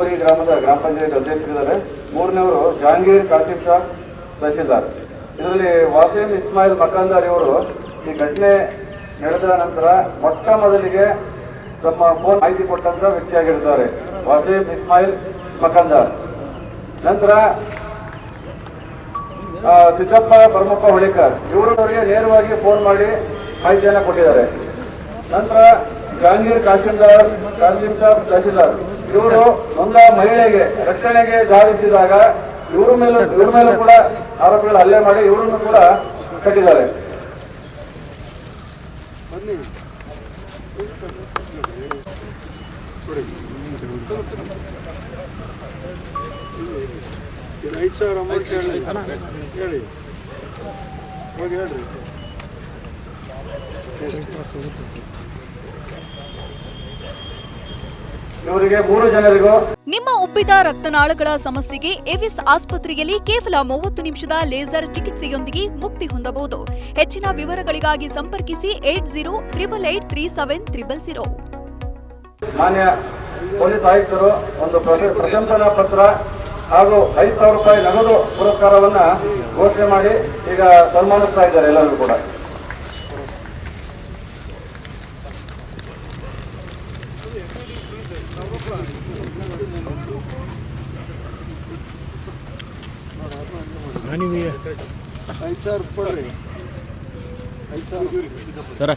ಗ್ರಾಮದ ಗ್ರಾಮ ಪಂಚಾಯತ್ ಅಧ್ಯಕ್ಷರಿದ್ದಾರೆ ಮೂರನೇವರು ಜಹಾಂಗೀರ್ ಕಾಸಿಫ್ ಶಾ ತಹಸೀಲ್ದಾರ್ ಇದರಲ್ಲಿ ವಾಸೀಂ ಇಸ್ಮಾಯಿಲ್ ಮಕಾಂದಾರ್ ಇವರು ಈ ಘಟನೆ ನಡೆದ ನಂತರ ಮೊಟ್ಟ ಮೊದಲಿಗೆ ತಮ್ಮ ಫೋನ್ ಮಾಹಿತಿ ಕೊಟ್ಟಂತ ವ್ಯಕ್ತಿಯಾಗಿರುತ್ತಾರೆ ವಾಸೀಂ ಇಸ್ಮಾಯಿಲ್ ಮಕಾಂದಾರ್. ನಂತರ ಸಿದ್ದಪ್ಪ ಭರಮಪ್ಪ ಹೊಳಿಕರ್. ಇವರವರಿಗೆ ನೇರವಾಗಿ ಫೋನ್ ಮಾಡಿ ಮಾಹಿತಿಯನ್ನು ಕೊಟ್ಟಿದ್ದಾರೆ. ನಂತರ ಜಹಾಂಗೀರ್ ಕಾಶಿಂದಾರ್ ಕಾಸಿಂ ಸಾಬ್ ಇವರು ನೊಂದ ಮಹಿಳೆಗೆ ರಕ್ಷಣೆಗೆ ಧಾವಿಸಿದಾಗ ಇವ್ರ ಮೇಲೂ ಇವ್ರ ಮೇಲೂ ಕೂಡ ಆರೋಪಿಗಳು ಹಲ್ಲೆ ಮಾಡಿ ಇವರನ್ನು ಕೂಡ ಕಟ್ಟಿದ್ದಾರೆ. ಐದು ಸಾವಿರ ಹೇಳಿ ಹೇಳಿ ಹೋಗಿ ಹೇಳ್ರಿ ಇವರಿಗೆ ಮೂರು ಜನರಿಗೂ ನಿಮ್ಮ ಉಬ್ಬಿದ ರಕ್ತನಾಳಗಳ ಸಮಸ್ಯೆಗೆ ಎವಿಸ್ ಆಸ್ಪತ್ರೆಯಲ್ಲಿ ಕೇವಲ ಮೂವತ್ತು ನಿಮಿಷದ ಲೇಸರ್ ಚಿಕಿತ್ಸೆಯೊಂದಿಗೆ ಮುಕ್ತಿ ಹೊಂದಬಹುದು. ಹೆಚ್ಚಿನ ವಿವರಗಳಿಗಾಗಿ ಸಂಪರ್ಕಿಸಿ eight zero triple eight three seven triple zero. ಮಾನ್ಯ ಪೊಲೀಸ್ ಆಯುಕ್ತರು ಒಂದು ಪ್ರಶಂಸನಾ ಪತ್ರ ಹಾಗೂ ಐದು ಸಾವಿರ ರೂಪಾಯಿ ನಗದು ಪುರಸ್ಕಾರವನ್ನ ಘೋಷಣೆ ಮಾಡಿ ಈಗ ಸನ್ಮಾನಿಸ್ತಾ ಇದ್ದಾರೆ ಎಲ್ಲರೂ ಕೂಡ. ಐದು ಸಾವಿರ ಕೊಡ್ರಿ ಐದು ಸಾವಿರ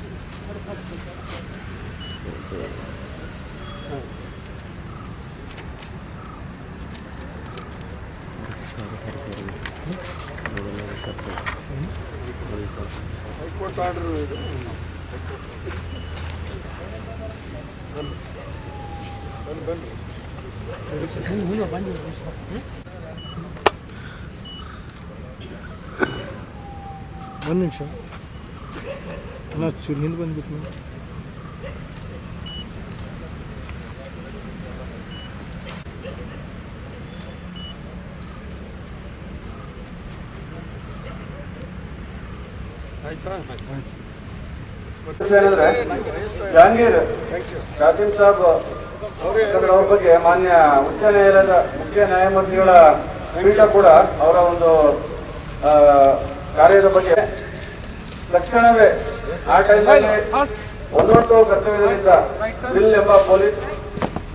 ಹೈಕೋರ್ಟ್ ಆರ್ಡರ್ ಇದು ಬನ್ನಿ ಬನ್ನಿ ಒಂದು ನಿಮಿಷ ಅಲ್ಲ ಚೂರು ಹಿಂದೆ ಬಂದ್ಬಿಟ್ಟು ನೀವು ಆಯ್ತಾ ಏನಂದ್ರೆ, ಜಹಾಂಗೀರ್ ಕಾಸಿಂ ಸಾಬ್ ಅವ್ರ ಬಗ್ಗೆ ಮಾನ್ಯ ಉಚ್ಚ ನ್ಯಾಯಾಲಯದ ಮುಖ್ಯ ನ್ಯಾಯಮೂರ್ತಿಗಳ ಪೀಠ ಕೂಡ ಅವರ ಒಂದು ಕಾರ್ಯದ ಬಗ್ಗೆ ತಕ್ಷಣವೇ ಆ ಟೈಮಲ್ಲಿ ಒಂದೊಂದು ಕರ್ತವ್ಯದಿಂದ ಬಿಲ್ ಎಂಬ ಪೊಲೀಸ್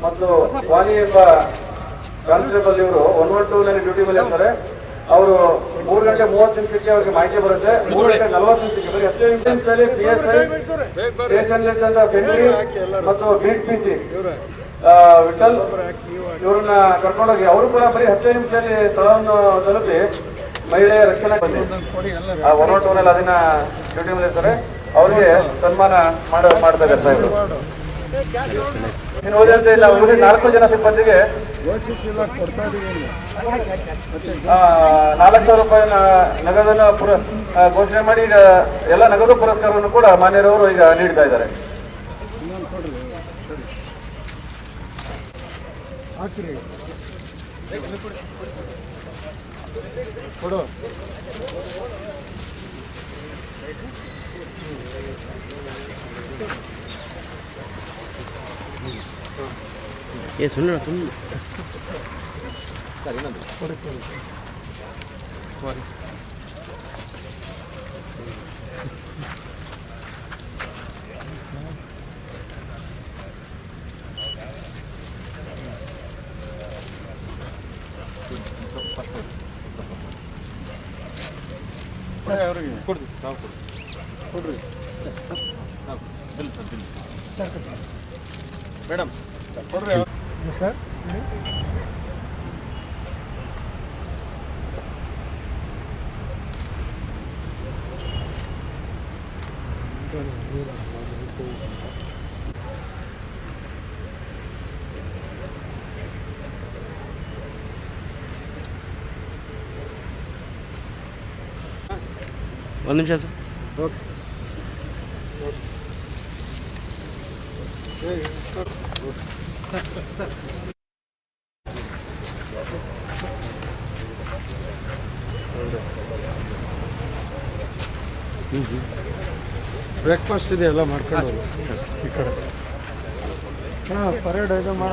ಮತ್ತು ವಾನಿ ಎಂಬ ಕಾನ್ಸ್ಟೇಬಲ್ ಇವರು ಒನ್ ಒನ್ ಟೂ ನಲ್ಲಿ ಡ್ಯೂಟಿ ಮೇಲೆ ಇರ್ತಾರೆ. ಅವರು ಮೂರು ಗಂಟೆ ಮೂವತ್ತು ನಿಮಿಷಕ್ಕೆ ಅವ್ರಿಗೆ ಮಾಹಿತಿ ಬರುತ್ತೆ. ಮೂರು ಗಂಟೆ ನಲವತ್ತು ನಿಮಿಷಕ್ಕೆ ಬರೀ ಹತ್ತು ನಿಮಿಷದಲ್ಲಿ ಪಿ ಎಸ್ ಐ ಸ್ಟೇಷನ್ ಅಂತ ಸೆಂಟ್ರಿ ಮತ್ತು ಬೀಟ್ ಪಿ ಸಿ ವಿಠಲ್ ಇವ್ರನ್ನ ಕರ್ಕೊಂಡೋಗಿ ಅವರು ಕೂಡ ಬರೀ ಹತ್ತು ನಿಮಿಷದಲ್ಲಿ ಸ್ಥಳವನ್ನು ತಲುಪಿ ಮಹಿಳೆಯ ರಕ್ಷಣೆ ಬಂದಿ ಆ ಎಲ್ಲ ಒನ್ ಒನ್ ಟೂನಲ್ಲಿ ಅದನ್ನ ಡ್ಯೂಟಿ ಮೇಲೆ ಇರ್ತಾರೆ ಅವ್ರಿಗೆ ಸನ್ಮಾನ ಮಾಡ ಮಾಡ್ತಾ ಇದ್ದಾರೆ ಸಾಹೇಬ್ರು. ಇನ್ನು ಉಳಿದಂತೆ ಇಲ್ಲ ನಾಲ್ಕು ಜನ ಸಿಬ್ಬಂದಿಗೆ. ನಾಲ್ಕು ಸಾವಿರ ರೂಪಾಯಿ ನಗದನ್ನು ಪುರ ಘೋಷಣೆ ಮಾಡಿ ಈಗ ಎಲ್ಲ ನಗದು ಪುರಸ್ಕಾರವನ್ನು ಕೂಡ ಮಾನ್ಯರವರು ಈಗ ನೀಡ್ತಾ ಇದ್ದಾರೆ. ಇನ್ನೊಂದು ಕೊಡ್ರಿ ಹಾಕ್ರಿ ಕೊಡು ಏ ಸುಮ್ಮನೆ ಸುಮ್ಮನೆ ಕೊಡಿ ಕೊಡಿ ಕೊಡಿ ಅವ್ರಿಗೆ ಕೊಡ್ತೀವಿ ನಾವು ಕೊಡ್ರಿ ಮೇಡಮ್ ಕೊಡ್ರಿ ಸರ್ ಒಂದು ನಿಮಿಷ ಸರ್ ಓಕೆ ಬ್ರೇಕ್ಫಾಸ್ಟ್ ಇದೆ ಎಲ್ಲ ಮಾಡ್ಕೊಂಡು. ಈ ಕಡೆ. ಹಾಂ ಪರೇಡ್ ಇದು ಮಾಡ.